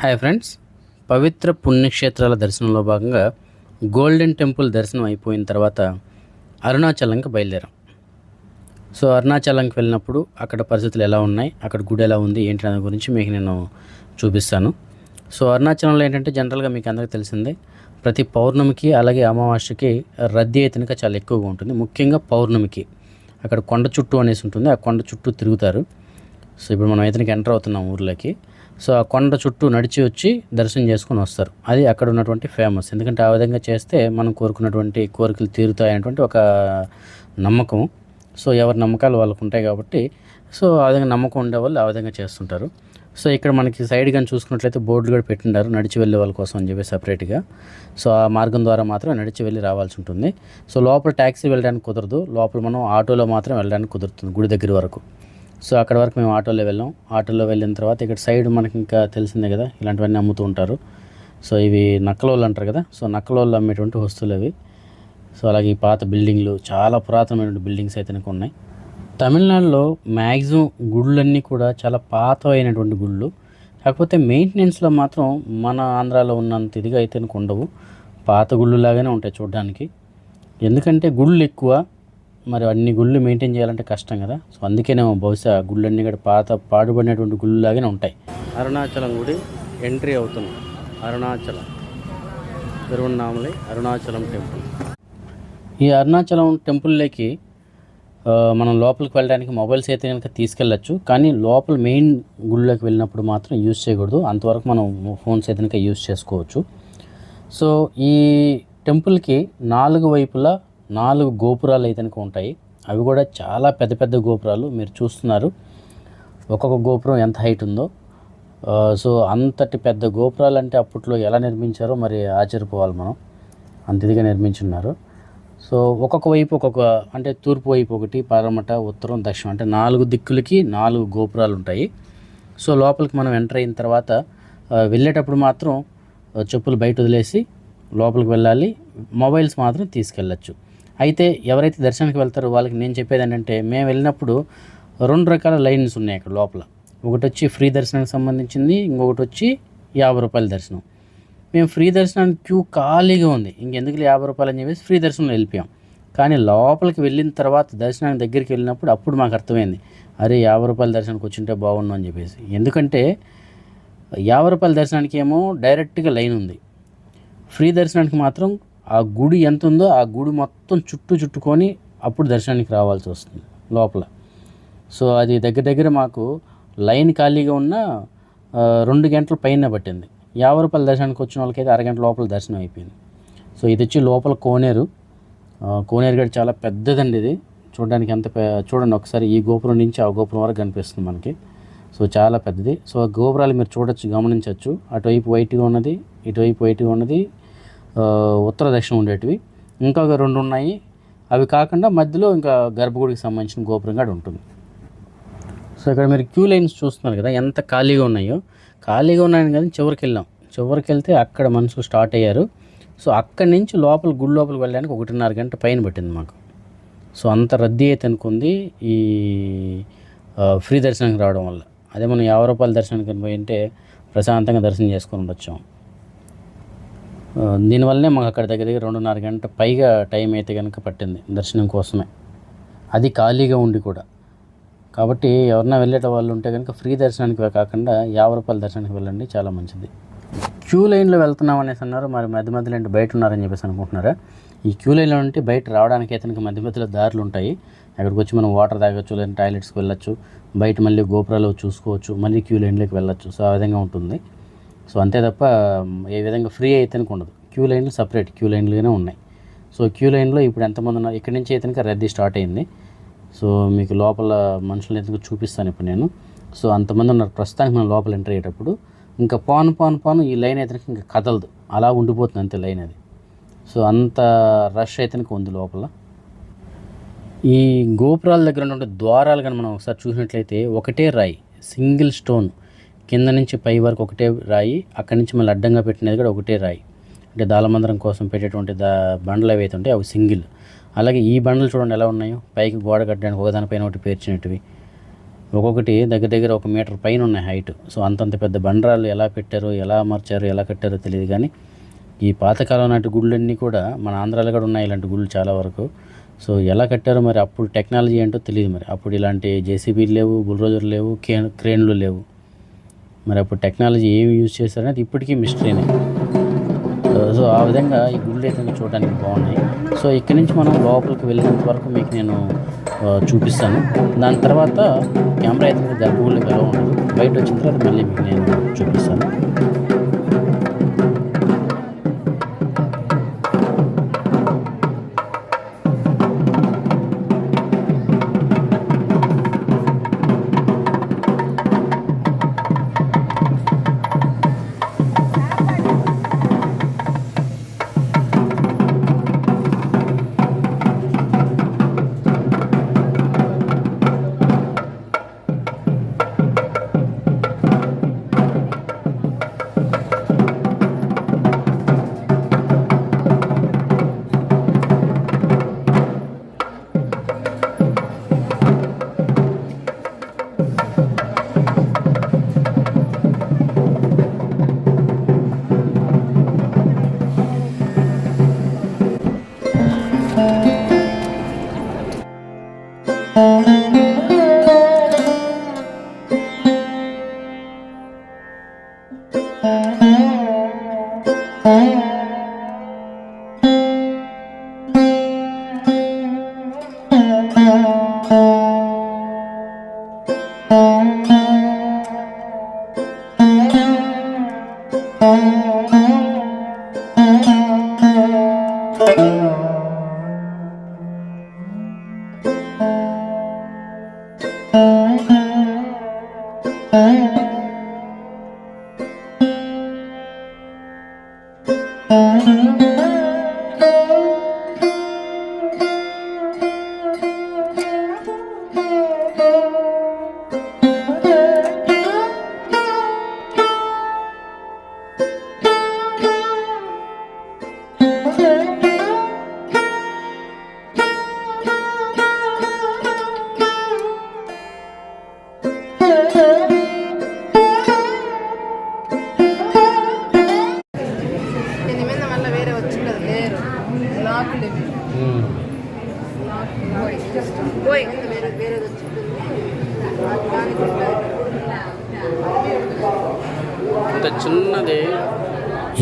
Hi friends. పవిత్ర పుణ్యక్షేత్రాల దర్శనంలో భాగంగా golden temple దర్శనం అయిపోయిన తర్వాత అరుణాచలంకి బయలుదేరాం. సో అరుణాచలంకి వెళ్ళినప్పుడు అక్కడ పరిస్థితులు ఎలా ఉన్నాయి అక్కడ గుడి ఎలా ఉంది ఏంటి అనే గురించి మీకు నేను చూపిస్తాను. సో అరుణాచలంలో ఏంటంటే జనరల్గా మీకు అందరికీ తెలిసిందే ప్రతి పౌర్ణమికి అలాగే అమావాస్యకి రద్దీ అయితే చాలా ఎక్కువగా ఉంటుంది. ముఖ్యంగా పౌర్ణమికి అక్కడ కొండ చుట్టూ అనేసి ఉంటుంది ఆ కొండ చుట్టూ తిరుగుతారు. సో ఇప్పుడు మనం అయితే ఎంటర్ అవుతున్నాం ఊర్లోకి సో ఆ కొండ చుట్టూ నడిచి వచ్చి దర్శనం చేసుకొని వస్తారు. అది అక్కడ ఉన్నటువంటి ఫేమస్ ఎందుకంటే ఆ విధంగా చేస్తే మనం కోరుకున్నటువంటి కోరికలు తీరుతాయనేటువంటి ఒక నమ్మకం. సో ఎవరి నమ్మకాలు వాళ్ళకు ఉంటాయి కాబట్టి సో ఆ విధంగా నమ్మకం ఉండే వాళ్ళు ఆ విధంగా చేస్తుంటారు. సో ఇక్కడ మనకి సైడ్ కానీ చూసుకున్నట్లయితే బోర్డులు కూడా పెట్టిండారు నడిచి వెళ్ళే వాళ్ళ కోసం అని చెప్పి సపరేట్గా సో ఆ మార్గం ద్వారా మాత్రం నడిచి వెళ్ళి రావాల్సి ఉంటుంది. సో లోపల ట్యాక్సీ వెళ్ళడానికి కుదరదు. లోపల మనం ఆటోలో మాత్రం వెళ్ళడానికి కుదురుతుంది గుడి దగ్గర వరకు. సో అక్కడ వరకు మేము ఆటోలో వెళ్ళాం. ఆటోలో వెళ్ళిన తర్వాత ఇక్కడ సైడ్ మనకి ఇంకా తెలిసిందే కదా ఇలాంటివన్నీ అమ్ముతూ ఉంటారు. సో ఇవి నక్కలోళ్ళు అంటారు కదా సో నక్కలోళ్ళు అమ్మేటువంటి వస్తువులు అవి. సో అలాగే ఈ పాత బిల్డింగ్లు చాలా పురాతనమైనటువంటి బిల్డింగ్స్ అయితే ఉన్నాయి. తమిళనాడులో మ్యాక్సిమం గుళ్ళన్నీ కూడా చాలా పాతమైనటువంటి గుళ్ళు. కాకపోతే మెయింటెనెన్స్లో మాత్రం మన ఆంధ్రాలో ఉన్నంత ఇదిగా అయితే ఉండవు. పాత గుళ్ళు లాగానే ఉంటాయి చూడడానికి. ఎందుకంటే గుళ్ళు ఎక్కువ మరి అన్ని గుళ్ళు మెయింటైన్ చేయాలంటే కష్టం కదా. సో అందుకేనేమో బహుశా గుళ్ళన్నీ కూడా పాత పాడుబడినటువంటి గుళ్ళు లాగానే ఉంటాయి. అరుణాచలం గుడి ఎంట్రీ అవుతున్నాం అరుణాచలం. తిరువన్నామలై అరుణాచలం టెంపుల్. ఈ అరుణాచలం టెంపుల్లోకి మనం లోపలికి వెళ్ళడానికి మొబైల్స్ అయితే కనుక తీసుకెళ్ళచ్చు. కానీ లోపల మెయిన్ గుళ్ళోకి వెళ్ళినప్పుడు మాత్రం యూజ్ చేయకూడదు. అంతవరకు మనం ఫోన్స్ అయితే కనుక యూజ్ చేసుకోవచ్చు. సో ఈ టెంపుల్కి నాలుగు వైపులా నాలుగు గోపురాలు అయితే ఉంటాయి. అవి కూడా చాలా పెద్ద పెద్ద గోపురాలు మీరు చూస్తున్నారు. ఒక్కొక్క గోపురం ఎంత హైట్ ఉందో. సో అంతటి పెద్ద గోపురాలు అంటే అప్పట్లో ఎలా నిర్మించారో మరి ఆశ్చర్యపోవాలి మనం. అంత ఇదిగా నిర్మించున్నారు. సో ఒక్కొక్క వైపు ఒక్కొక్క అంటే తూర్పు వైపు ఒకటి పరమట ఉత్తరం దక్షిణం అంటే నాలుగు దిక్కులకి నాలుగు గోపురాలు ఉంటాయి. సో లోపలికి మనం ఎంటర్ అయిన తర్వాత వెళ్ళేటప్పుడు మాత్రం చెప్పులు బయట వదిలేసి లోపలికి వెళ్ళాలి. మొబైల్స్ మాత్రం తీసుకెళ్ళచ్చు. అయితే ఎవరైతే దర్శనానికి వెళ్తారో వాళ్ళకి నేను చెప్పేది ఏంటంటే మేము వెళ్ళినప్పుడు రెండు రకాల లైన్స్ ఉన్నాయి అక్కడ లోపల. ఒకటి వచ్చి ఫ్రీ దర్శనానికి సంబంధించింది ఇంకొకటి వచ్చి యాభై రూపాయల దర్శనం. మేము ఫ్రీ దర్శనానికి క్యూ ఖాళీగా ఉంది. ఇంకెందుకు యాభై రూపాయలు అని చెప్పేసి ఫ్రీ దర్శనంలో వెళ్ళిపోయాం. కానీ లోపలికి వెళ్ళిన తర్వాత దర్శనానికి దగ్గరికి వెళ్ళినప్పుడు అప్పుడు మాకు అర్థమైంది అరే యాభై రూపాయల దర్శనానికి వచ్చింటే బాగుండు అని చెప్పేసి. ఎందుకంటే యాభై రూపాయల దర్శనానికి ఏమో డైరెక్ట్గా లైన్ ఉంది. ఫ్రీ దర్శనానికి మాత్రం ఆ గుడి ఎంత ఉందో ఆ గుడి మొత్తం చుట్టూ చుట్టుకొని అప్పుడు దర్శనానికి రావాల్సి వస్తుంది లోపల. సో అది దగ్గర దగ్గర మాకు లైన్ ఖాళీగా ఉన్న రెండు గంటల పైన పట్టింది. యాభై రూపాయల దర్శనానికి వచ్చిన వాళ్ళకైతే అరగంట లోపల దర్శనం అయిపోయింది. సో ఇది వచ్చి లోపల కోనేరు. కోనేరు గడి చాలా పెద్దదండి ఇది. చూడడానికి ఎంత చూడండి ఒకసారి ఈ గోపురం నుంచి ఆ గోపురం వరకు కనిపిస్తుంది మనకి. సో చాలా పెద్దది. సో ఆ గోపురాలు మీరు చూడొచ్చు గమనించవచ్చు అటువైపు వైట్గా ఉన్నది ఇటువైపు వైట్గా ఉన్నది. ఉత్తర దక్షిణం ఉండేటివి. ఇంకొక రెండు ఉన్నాయి. అవి కాకుండా మధ్యలో ఇంకా గర్భగుడికి సంబంధించిన గోపురం కూడా ఉంటుంది. సో ఇక్కడ మీరు క్యూ లైన్స్ చూస్తున్నారు కదా ఎంత ఖాళీగా ఉన్నాయో. ఖాళీగా ఉన్నాయని కానీ చివరికి వెళ్ళాం. చివరికి వెళ్తే అక్కడ మనుషులు స్టార్ట్ అయ్యారు. సో అక్కడి నుంచి లోపల గుడి లోపలికి వెళ్ళడానికి ఒకటిన్నర గంట పైన పట్టింది మాకు. సో అంత రద్దీ అయితే అనుకుంది ఈ ఫ్రీ దర్శనానికి రావడం వల్ల. అదే మనం యాభై రూపాయల దర్శనానికి పోయి ఉంటే ప్రశాంతంగా దర్శనం చేసుకొని ఉండొచ్చాం. దీనివల్లనే మాకు అక్కడ దగ్గర దగ్గర రెండున్నర గంట పైగా టైం అయితే కనుక పట్టింది దర్శనం కోసమే. అది ఖాళీగా ఉండి కూడా. కాబట్టి ఎవరన్నా వెళ్ళేట వాళ్ళు ఉంటే కనుక ఫ్రీ దర్శనానికి కాకుండా యాభై రూపాయల దర్శనానికి వెళ్ళండి చాలా మంచిది. క్యూ లైన్లో వెళ్తున్నాం అనేసి అన్నారు మరి మధ్య మధ్యలో అంటే బయట ఉన్నారని చెప్పేసి అనుకుంటున్నారా? ఈ క్యూ లైన్లో ఉంటే బయట రావడానికి అయితే మధ్య మధ్యలో దారులు ఉంటాయి. అక్కడికి వచ్చి మనం వాటర్ తాగొచ్చు లేదా టాయిలెట్స్కి వెళ్ళొచ్చు బయట మళ్ళీ గోపురాలు చూసుకోవచ్చు మళ్ళీ క్యూ లైన్లోకి వెళ్ళొచ్చు. సో ఆ విధంగా ఉంటుంది. సో అంతే తప్ప ఏ విధంగా ఫ్రీ అయితే ఉండదు. క్యూ లైన్లు సపరేట్ క్యూ లైన్లుగానే ఉన్నాయి. సో క్యూ లైన్లో ఇప్పుడు ఎంతమంది ఉన్నారు ఇక్కడి నుంచి అయితే రద్దీ స్టార్ట్ అయింది. సో మీకు లోపల మనుషులు ఎందుకు చూపిస్తాను ఇప్పుడు నేను. సో అంతమంది ఉన్నారు ప్రస్తుతానికి మనం లోపల ఎంటర్ అయ్యేటప్పుడు. ఇంకా పాను పాను పాను ఈ లైన్ అయితే ఇంకా కదలదు. అలా ఉండిపోతుంది అంతే లైన్ అది. సో అంత రష్ అయితే ఉంది లోపల. ఈ గోపురాల దగ్గర ఉన్నటువంటి ద్వారాలు కానీ మనం ఒకసారి చూసినట్లయితే ఒకటే రాయి సింగిల్ స్టోన్. కింద నుంచి పై వరకు ఒకటే రాయి అక్కడి నుంచి మళ్ళీ అడ్డంగా పెట్టినది కూడా ఒకటే రాయి. అంటే దాలమందరం కోసం పెట్టేటువంటి దా బండలు ఏవైతే ఉంటాయి అవి సింగిల్. అలాగే ఈ బండలు చూడండి ఎలా ఉన్నాయో. పైకి గోడ కట్టడానికి ఒకదానిపైన ఒకటి పేర్చినట్టువి. ఒక్కొక్కటి దగ్గర దగ్గర ఒక మీటర్ పైన ఉన్నాయి హైట్. సో అంతంత పెద్ద బండరాలు ఎలా పెట్టారో ఎలా అమర్చారో ఎలా కట్టారో తెలియదు కానీ ఈ పాతకాలం నాటి గుళ్ళన్నీ కూడా మన ఆంధ్రాలో కూడా ఉన్నాయి ఇలాంటి గుళ్ళు చాలా వరకు. సో ఎలా కట్టారో మరి అప్పుడు టెక్నాలజీ ఏంటో తెలియదు మరి. అప్పుడు ఇలాంటి జేసీబీలు లేవు బుల్రోజర్లు లేవు క్రేన్లు లేవు. మరి అప్పుడు టెక్నాలజీ ఏమి యూజ్ చేశారనేది ఇప్పటికీ మిస్టరీనే సో ఆ విధంగా ఈ గుళ్ళు అయితే చూడడానికి బాగున్నాయి. సో ఇక్కడి నుంచి మనం లోపలికి వెళ్ళినంత వరకు మీకు నేను చూపిస్తాను. దాని తర్వాత కెమెరా అయితే గర్భగుళ్ళకి ఎలా ఉండదు బయట వచ్చిన తర్వాత మళ్ళీ మీకు నేను చూపిస్తాను.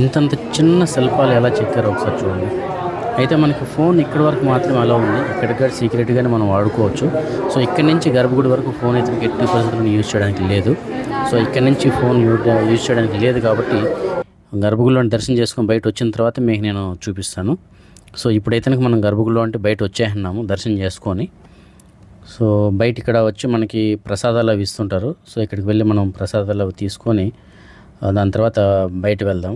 ఇంతంత చిన్న శిల్పాలు ఎలా చెక్కారో ఒకసారి చూడండి. అయితే మనకి ఫోన్ ఇక్కడి వరకు మాత్రమే అలా ఉంది. ఇక్కడిక్కడ సీక్రెట్గానే మనం వాడుకోవచ్చు. సో ఇక్కడి నుంచి గర్భగుడి వరకు ఫోన్ అయితే ఎట్టి పరిస్థితులను యూజ్ చేయడానికి లేదు. సో ఇక్కడి నుంచి ఫోన్ యూజ్ యూజ్ చేయడానికి లేదు కాబట్టి గర్భగుడిలో దర్శనం చేసుకొని బయట వచ్చిన తర్వాత మీకు నేను చూపిస్తాను. సో ఇప్పుడైతే మనం గర్భగుడిలో అంటే బయట వచ్చేస్తున్నాము దర్శనం చేసుకొని. సో బయట ఇక్కడ వచ్చి మనకి ప్రసాదాలు అవి ఇస్తుంటారు. సో ఇక్కడికి వెళ్ళి మనం ప్రసాదాలు అవి తీసుకొని దాని తర్వాత బయట వెళ్దాం.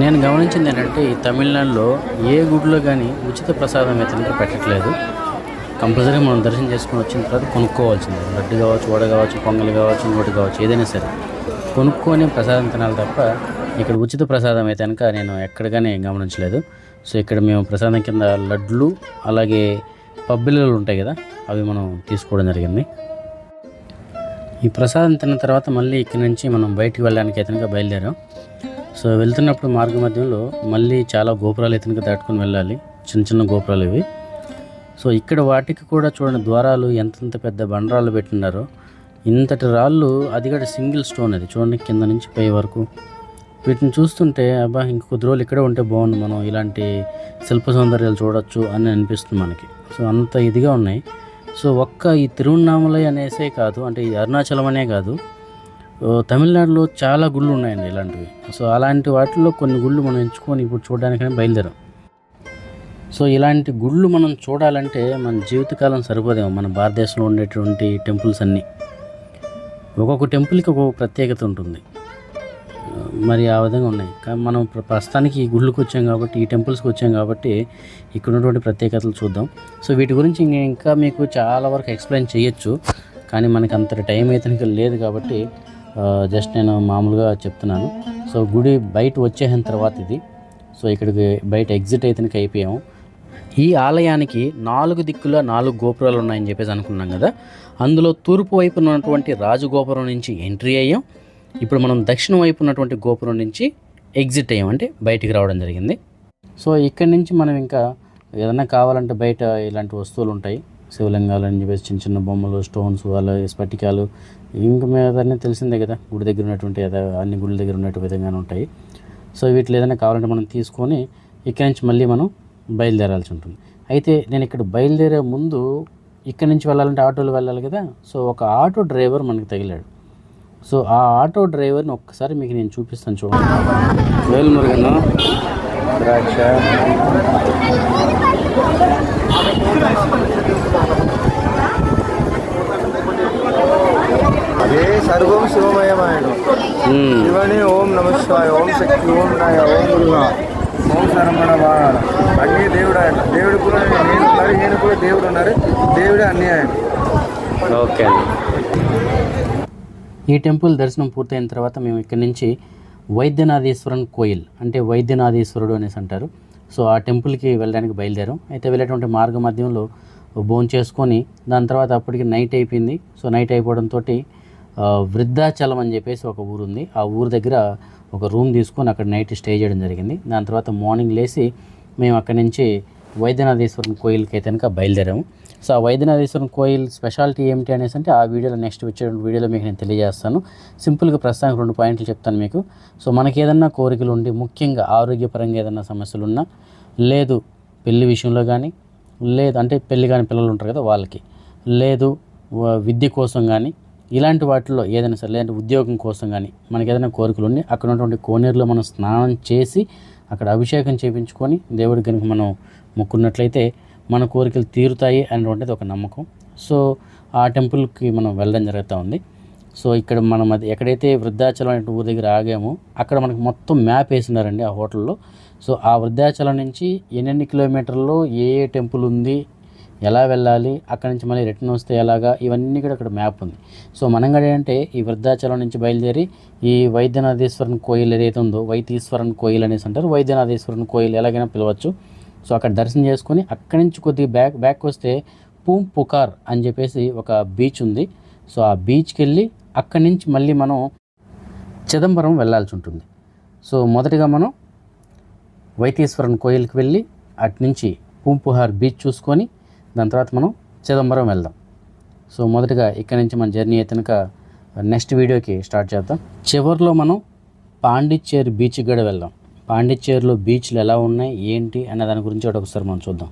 నేను గమనించింది ఏంటంటే ఈ తమిళనాడులో ఏ గుడిలో కానీ ఉచిత ప్రసాదం అయితే పెట్టట్లేదు. కంపల్సరీ మనం దర్శనం చేసుకొని వచ్చిన తర్వాత కొనుక్కోవాల్సిందే. లడ్డు కావచ్చు వడ కావచ్చు పొంగల్ కావచ్చు ఇంకోటి కావచ్చు ఏదైనా సరే. కొనుక్కొని ప్రసాదం తినాలి తప్ప ఇక్కడ ఉచిత ప్రసాదం అయితే కనుక నేను ఎక్కడగానే గమనించలేదు. సో ఇక్కడ మేము ప్రసాదం కింద లడ్లు అలాగే పబ్బిల్లలు ఉంటాయి కదా అవి మనం తీసుకోవడం జరిగింది. ఈ ప్రసాదం తిన్న తర్వాత మళ్ళీ ఇక్కడి నుంచి మనం బయటికి వెళ్ళడానికి అయితే బయలుదేరాం. సో వెళ్తున్నప్పుడు మార్గ మధ్యంలో మళ్ళీ చాలా గోపురాలు అయితే దాటుకొని వెళ్ళాలి. చిన్న చిన్న గోపురాలు ఇవి. సో ఇక్కడ వాటికి కూడా చూడండి ద్వారాలు ఎంతంత పెద్ద బండరాళ్ళు పెట్టినారో. ఇంతటి రాళ్ళు అది కూడా సింగిల్ స్టోన్ అది. చూడండి కింద నుంచి పై వరకు. వీటిని చూస్తుంటే అబ్బా ఇంక కొద్ది రోజులు ఇక్కడే ఉంటే బాగుంది మనం. ఇలాంటి శిల్ప సౌందర్యాలు చూడొచ్చు అని అనిపిస్తుంది మనకి. సో అంత ఇదిగా ఉన్నాయి. సో ఒక్క ఈ తిరువన్నామలై అనేసే కాదు. అంటే ఈ అరుణాచలం అనే కాదు. తమిళనాడులో చాలా గుళ్ళు ఉన్నాయండి ఇలాంటివి. సో అలాంటి వాటిల్లో కొన్ని గుళ్ళు మనం ఎంచుకొని ఇప్పుడు చూడడానికైనా బయలుదేరాం. సో ఇలాంటి గుళ్ళు మనం చూడాలంటే మన జీవితకాలం సరిపోదేమో. మన భారతదేశంలో ఉండేటువంటి టెంపుల్స్ అన్నీ. ఒక్కొక్క టెంపుల్కి ఒక్కొక్క ప్రత్యేకత ఉంటుంది. మరి ఆ విధంగా ఉన్నాయి. కానీ మనం ప్రస్తుతానికి ఈ గుళ్ళకి వచ్చాం కాబట్టి ఈ టెంపుల్స్కి వచ్చాం కాబట్టి ఇక్కడ ఉన్నటువంటి ప్రత్యేకతలు చూద్దాం. సో వీటి గురించి ఇంకా మీకు చాలా వరకు ఎక్స్ప్లెయిన్ చేయొచ్చు. కానీ మనకి అంత టైం అయితే లేదు కాబట్టి జస్ట్ నేను మామూలుగా చెప్తున్నాను. సో గుడి బయట వచ్చేసిన తర్వాత ఇది. సో ఇక్కడికి బయట ఎగ్జిట్ అయితే అయిపోయాము ఈ ఆలయానికి నాలుగు దిక్కుల నాలుగు గోపురాలు ఉన్నాయని చెప్పేసి అనుకున్నాం కదా. అందులో తూర్పు వైపున ఉన్నటువంటి రాజగోపురం నుంచి ఎంట్రీ అయ్యాం. ఇప్పుడు మనం దక్షిణ వైపు ఉన్నటువంటి గోపురం నుంచి ఎగ్జిట్ అయ్యాం. అంటే బయటికి రావడం జరిగింది. సో ఇక్కడి నుంచి మనం ఇంకా ఏదైనా కావాలంటే బయట ఇలాంటి వస్తువులు ఉంటాయి. శివలింగాలు అని చెప్పేసి చిన్న చిన్న బొమ్మలు స్టోన్స్ వాళ్ళ స్ఫటికాలు ఇంకా మీదన్నీ తెలిసిందే కదా గుడి దగ్గర ఉన్నటువంటి ఏదో అన్ని గుడి దగ్గర ఉన్నట్టు విధంగానే ఉంటాయి. సో వీటిలో ఏదైనా కావాలంటే మనం తీసుకొని ఇక్కడి నుంచి మళ్ళీ మనం బయలుదేరాల్సి ఉంటుంది. అయితే నేను ఇక్కడ బయలుదేరే ముందు ఇక్కడి నుంచి వెళ్ళాలంటే ఆటోలో వెళ్ళాలి కదా సో ఒక ఆటో డ్రైవర్ మనకి తగిలాడు. సో ఆ ఆటో డ్రైవర్ని ఒక్కసారి మీకు నేను చూపిస్తాను చూడండి. వేలుమురుగను ద్రాక్ష. అదే సర్వం శివమయమాయను మ్మ్. శివని ఓం నమ శివాయ ఓం శక్తి ఓం నాయ ఓం గురుగా ఓం శరమణ వాడ అన్నీ దేవుడు ఆయన దేవుడు కూడా నేను. ఉన్నారు ఈయన కూడా దేవుడు ఉన్నారు దేవుడే అన్నీ ఆయన ఓకే. ఈ టెంపుల్ దర్శనం పూర్తయిన తర్వాత మేము ఇక్కడి నుంచి వైద్యనాథేశ్వరన్ కోయిల్ అంటే వైద్యనాథేశ్వరుడు అనేసి అంటారు. సో ఆ టెంపుల్కి వెళ్ళడానికి బయలుదేరాం. అయితే వెళ్ళేటువంటి మార్గ మధ్యంలో భోజనం చేసుకొని దాని తర్వాత అప్పటికి నైట్ అయిపోయింది. సో నైట్ అయిపోవడంతో వృద్ధాచలం అని చెప్పేసి ఒక ఊరు ఉంది ఆ ఊరు దగ్గర ఒక రూమ్ తీసుకొని అక్కడ నైట్ స్టే చేయడం జరిగింది. దాని తర్వాత మార్నింగ్ లేచి మేము అక్కడి నుంచి వైద్యనాథేశ్వరం కోయిల్కి అయితే కనుక బయలుదేరాము. సో ఆ వైద్యనాథేశ్వరం కోయిల్ స్పెషాలిటీ ఏమిటి అనేసి అంటే ఆ వీడియోలో నెక్స్ట్ వచ్చే వీడియోలో మీకు నేను తెలియజేస్తాను. సింపుల్గా ప్రస్తుతానికి రెండు పాయింట్లు చెప్తాను మీకు. సో మనకి ఏదన్నా కోరికలు ఉండి ముఖ్యంగా ఆరోగ్యపరంగా ఏదన్నా సమస్యలు ఉన్నా లేదు పెళ్ళి విషయంలో కానీ లేదు అంటే పెళ్ళి కాని పిల్లలు ఉంటారు కదా వాళ్ళకి లేదు విద్య కోసం కానీ ఇలాంటి వాటిల్లో ఏదైనా సరే లేదంటే ఉద్యోగం కోసం కానీ మనకి ఏదైనా కోరికలు ఉండి అక్కడ ఉన్నటువంటి కోనేరులో మనం స్నానం చేసి అక్కడ అభిషేకం చేయించుకొని దేవుడి కనుక మనం మొక్కున్నట్లయితే మన కోరికలు తీరుతాయి అనేటువంటిది ఒక నమ్మకం. సో ఆ టెంపుల్కి మనం వెళ్ళడం జరుగుతూ ఉంది. సో ఇక్కడ మనం అది ఎక్కడైతే వృద్ధాచలం అనే ఊరి దగ్గర ఆగామో అక్కడ మనకు మొత్తం మ్యాప్ వేసినారండి ఆ హోటల్లో. సో ఆ వృద్ధాచలం నుంచి ఎన్నెన్ని కిలోమీటర్లో ఏ ఏ టెంపుల్ ఉంది ఎలా వెళ్ళాలి అక్కడ నుంచి మళ్ళీ రిటర్న్ వస్తే ఎలాగా ఇవన్నీ కూడా అక్కడ మ్యాప్ ఉంది. సో మనం కూడా ఏంటంటే ఈ వృద్ధాచలం నుంచి బయలుదేరి ఈ వైద్యనాథేశ్వరన్ కోయిల్ ఏదైతే ఉందో వైతీశ్వరన్ కోయిల్ అనేసి అంటారు వైద్యనాథేశ్వరన్ కోయిల్ ఎలాగైనా పిలవచ్చు. సో అక్కడ దర్శనం చేసుకొని అక్కడి నుంచి కొద్దిగా బ్యాక్ బ్యాక్ వస్తే పూం పుకార్ అని చెప్పేసి ఒక బీచ్ ఉంది. సో ఆ బీచ్కి వెళ్ళి అక్కడి నుంచి మళ్ళీ మనం చిదంబరం వెళ్ళాల్సి ఉంటుంది. సో మొదటిగా మనం వైతీశ్వరన్ కోయిల్కి వెళ్ళి అటు నుంచి పూంపుహార్ బీచ్ చూసుకొని దాని తర్వాత మనం చిదంబరం వెళ్దాం. సో మొదటగా ఇక్కడ నుంచి మన జర్నీ అయితే కనుక నెక్స్ట్ వీడియోకి స్టార్ట్ చేద్దాం. చివరిలో మనం పాండిచ్చేరి బీచ్కి కూడా వెళ్దాం. పాండిచ్చేరిలో బీచ్లు ఎలా ఉన్నాయి? ఏంటి? అనే దాని గురించి ఒకటి ఒకసారి మనం చూద్దాం.